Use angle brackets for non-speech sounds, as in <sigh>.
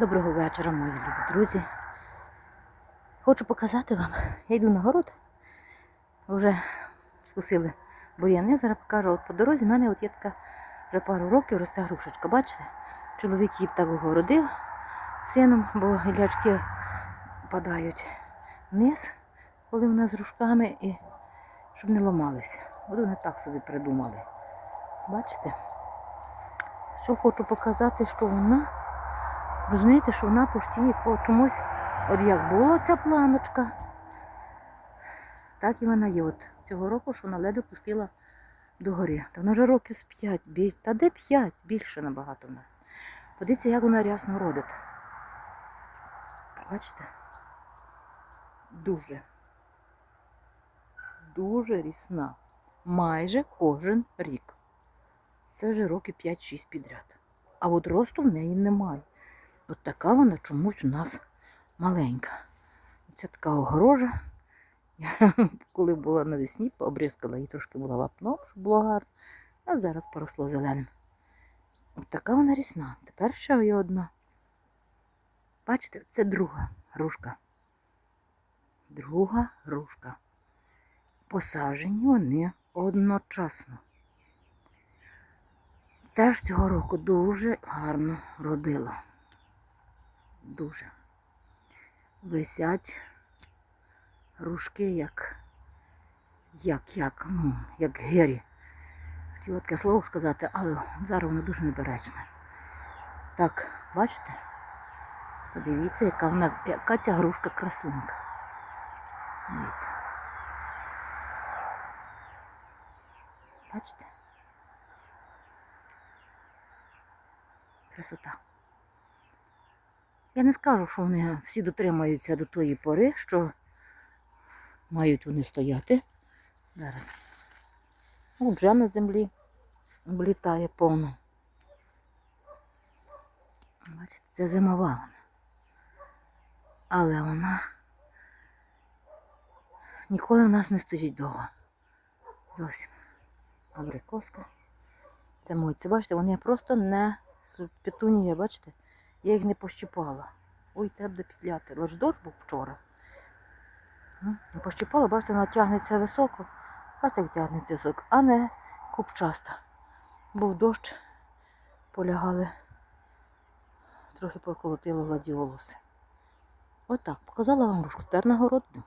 Доброго вечора, мої любі друзі. Хочу показати вам. Я йду на город. Вже скусили бур'яни, зараз покажу. От по дорозі в мене от є така вже пару років росте грушечка. Бачите? Чоловік її так огородив сином, бо гілячки падають вниз, коли вона з рушками, і щоб не ламалися. От вони так собі придумали. Бачите? Що хочу показати, що вона. Розумієте, що вона постійно чомусь, от як була ця планочка, так і вона є. От цього року, що вона ледве пустила догори. Та вона вже років з п'ять, біль... та де п'ять, більше набагато в нас. Подивіться, як вона рясно родить. Бачите? Дуже. Дуже рісна. Майже кожен рік. Це вже роки 5-6 підряд. А от росту в неї немає. От така вона чомусь у нас маленька. Це така огорожа. Я <laughs> коли була навесні, пообрізкала її трошки була вапном, щоб було гарно. А зараз поросло зеленим. От така вона рісна. Тепер ще є одна. Бачите, це друга грушка. Друга грушка. Посаджені вони одночасно. Теж цього року дуже гарно родила дуже. Висять грушки, як, як, як, ну, як гирі. Хотіла таке слово сказати, але зараз воно дуже недоречне. Так, бачите? Подивіться, яка вона, яка ця грушка красунька. Дивіться. Бачите? Красота. Я не скажу, що вони всі дотримаються до тої пори, що мають вони стояти. Зараз. О, вже на землі облітає повно. Бачите, це зимова вона. Але вона ніколи в нас не стоїть довго. Зовсім. Абрикоска. Це мої. Це бачите, вони просто не петунія, бачите? Я їх не пощипала. Ой, треба буде підляти. Лиш дощ був вчора. Пощипала, бачите, вона тягнеться високо. Бачите, як тягнеться високо, а не купчаста. Був дощ, полягали, трохи поколотило гладіолуси. Отак, показала вам рушку. Тепер на город. йду.